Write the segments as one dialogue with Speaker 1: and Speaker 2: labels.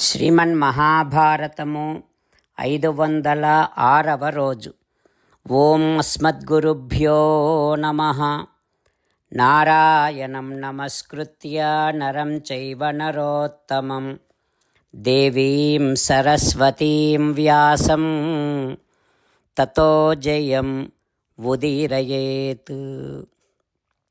Speaker 1: శ్రీమన్ మహాభారతము ఐదు వందల ఆరవ రోజు. ఓం అస్మద్గురుభ్యో నమ. నారాయణం నమస్కృత్య నరం చైవ నరోత్తమం. దేవీం సరస్వతీం వ్యాసం. తతో జయం ఉదీరయేత్.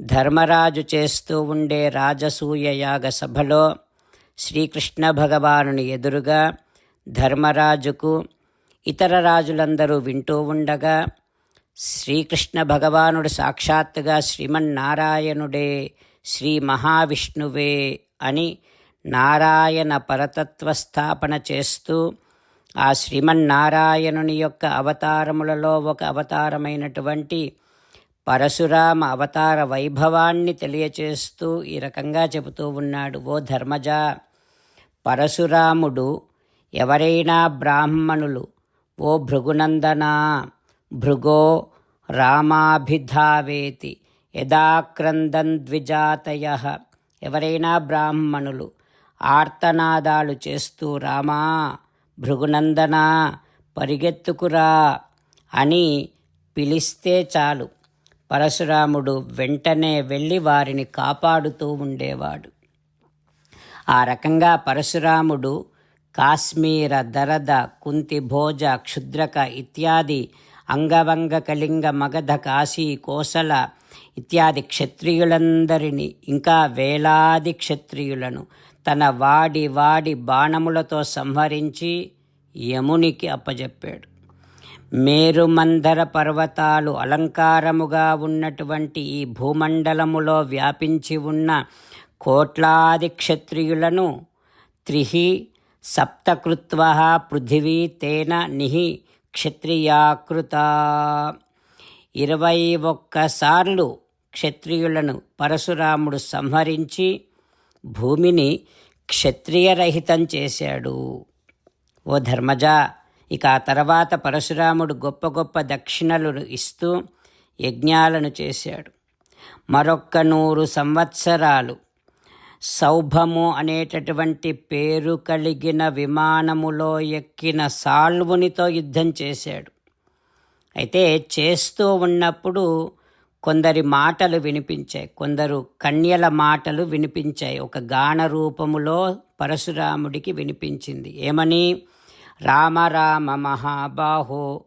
Speaker 1: ధర్మరాజు చేస్తూ ఉండే రాజసూయ యాగ సభలో శ్రీకృష్ణ భగవానుని ఎదురుగా ధర్మరాజుకు ఇతర రాజులందరూ వింటూ ఉండగా శ్రీకృష్ణ భగవానుడు సాక్షాత్తుగా శ్రీమన్నారాయణుడే శ్రీ మహావిష్ణువే అని నారాయణ పరతత్వ స్థాపన చేస్తూ ఆ శ్రీమన్నారాయణుని యొక్క అవతారములలో ఒక అవతారమైనటువంటి పరశురామ అవతార వైభవాన్ని తెలియచేస్తూ ఈ రకంగా చెబుతూ ఉన్నాడు ఓ ధర్మజ. పరశురాముడు ఎవరైనా బ్రాహ్మణులు ఓ భృగునందనా భృగో రామాభిధావేతి యదాక్రందన్ ద్విజాతయ ఎవరైనా బ్రాహ్మణులు ఆర్తనాదాలు చేస్తూ రామా భృగునందనా పరిగెత్తుకురా అని పిలిస్తే చాలు. పరశురాముడు వెంటనే వెళ్ళి వారిని కాపాడుతూ ఉండేవాడు. ఆ రకంగా పరశురాముడు కాశ్మీర దరద కుంతి భోజ క్షుద్రక ఇత్యాది అంగవంగ కళింగ మగధ కాశీ కోసల ఇత్యాది క్షత్రియులందరినీ ఇంకా వేలాది క్షత్రియులను తన వాడి వాడి బాణములతో సంహరించి యమునికి అప్పజెప్పాడు. మేరుమందర పర్వతాలు అలంకారముగా ఉన్నటువంటి ఈ భూమండలములో వ్యాపించి ఉన్న కోట్లాది క్షత్రియులను త్రిహి సప్తకృత్వ పృథివీ తేన నిహి క్షత్రియాకృత. ఇరవై ఒక్కసార్లు క్షత్రియులను పరశురాముడు సంహరించి భూమిని క్షత్రియరహితం చేశాడు. ఓ ధర్మజ ఇక ఆ తర్వాత పరశురాముడు గొప్ప గొప్ప దక్షిణలు ఇస్తూ యజ్ఞాలను చేశాడు. మరొక్క నూరు సంవత్సరాలు సౌభము అనేటటువంటి పేరు కలిగిన విమానములో ఎక్కిన సాల్వునితో యుద్ధం చేశాడు. అయితే చేస్తూ ఉన్నప్పుడు కొందరి మాటలు వినిపించాయి. కొందరు కన్యల మాటలు వినిపించాయి. ఒక గాన రూపములో పరశురాముడికి వినిపించింది. ఏమని? రామ రామ మహాబాహో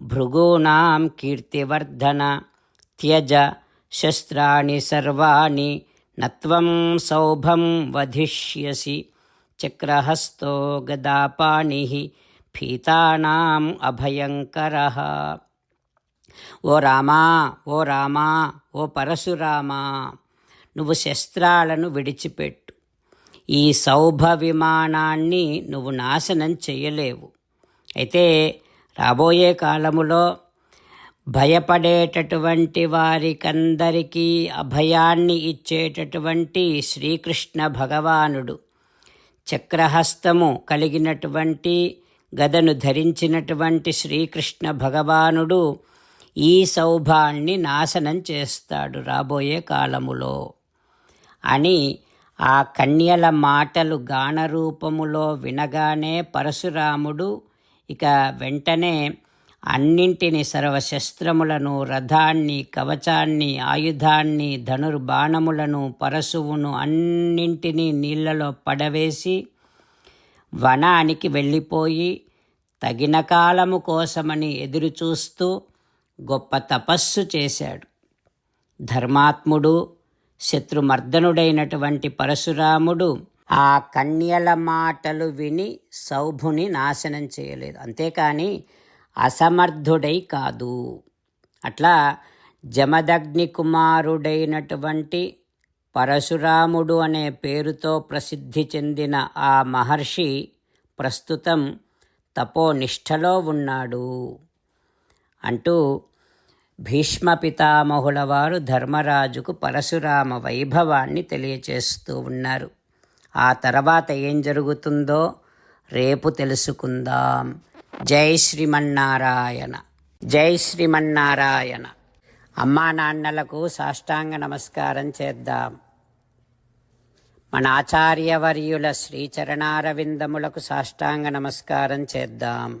Speaker 1: భృగూనాం కీర్తివర్ధన త్యజ శస్త్రాణి సర్వాణి నత్వం సౌభం వధిష్యసి చక్రహస్తో గదాపాణి ఫీతానాం అభయంకర. ఓ రామా ఓ రామా ఓ పరశురామా నువ్వు శస్త్రాలను విడిచిపెట్టు. ఈ సౌభ విమానాన్ని నువ్వు నాశనం చేయలేవు. అయితే రాబోయే కాలములో భయపడేటటువంటి వారికందరికీ అభయాన్ని ఇచ్చేటటువంటి శ్రీకృష్ణ భగవానుడు చక్రహస్తము కలిగినటువంటి గదను ధరించినటువంటి శ్రీకృష్ణ భగవానుడు ఈ సౌభాన్ని నాశనం చేస్తాడు రాబోయే కాలములో అని ఆ కన్యల మాటలు గానరూపములో వినగానే పరశురాముడు ఇక వెంటనే అన్నింటిని సర్వశస్త్రములను రథాన్ని కవచాన్ని ఆయుధాన్ని ధనుర్బాణములను పరశువును అన్నింటినీ నీళ్ళలో పడవేసి వనానికి వెళ్ళిపోయి తగిన కాలము కోసమని ఎదురుచూస్తూ గొప్ప తపస్సు చేశాడు. ధర్మాత్ముడు శత్రుమర్దనుడైనటువంటి పరశురాముడు ఆ కన్యల మాటలు విని సౌభుని నాశనం చేయలేదు. అంతేకాని అసమర్థుడై కాదు. అట్లా జమదగ్ని కుమారుడైనటువంటి పరశురాముడు అనే పేరుతో ప్రసిద్ధి చెందిన ఆ మహర్షి ప్రస్తుతం తపోనిష్టలో ఉన్నాడు. అంటూ భీష్మ పితామహుల వారు ధర్మరాజుకు పరశురామ వైభవాన్ని తెలియచేస్తూ ఉన్నారు. ఆ తర్వాత ఏం జరుగుతుందో రేపు తెలుసుకుందాం. జై శ్రీమన్నారాయణ. జై శ్రీమన్నారాయణ. అమ్మా నాన్నలకు సాష్టాంగ నమస్కారం చేద్దాం. మన ఆచార్యవర్యుల శ్రీచరణారవిందములకు సాష్టాంగ నమస్కారం చేద్దాం.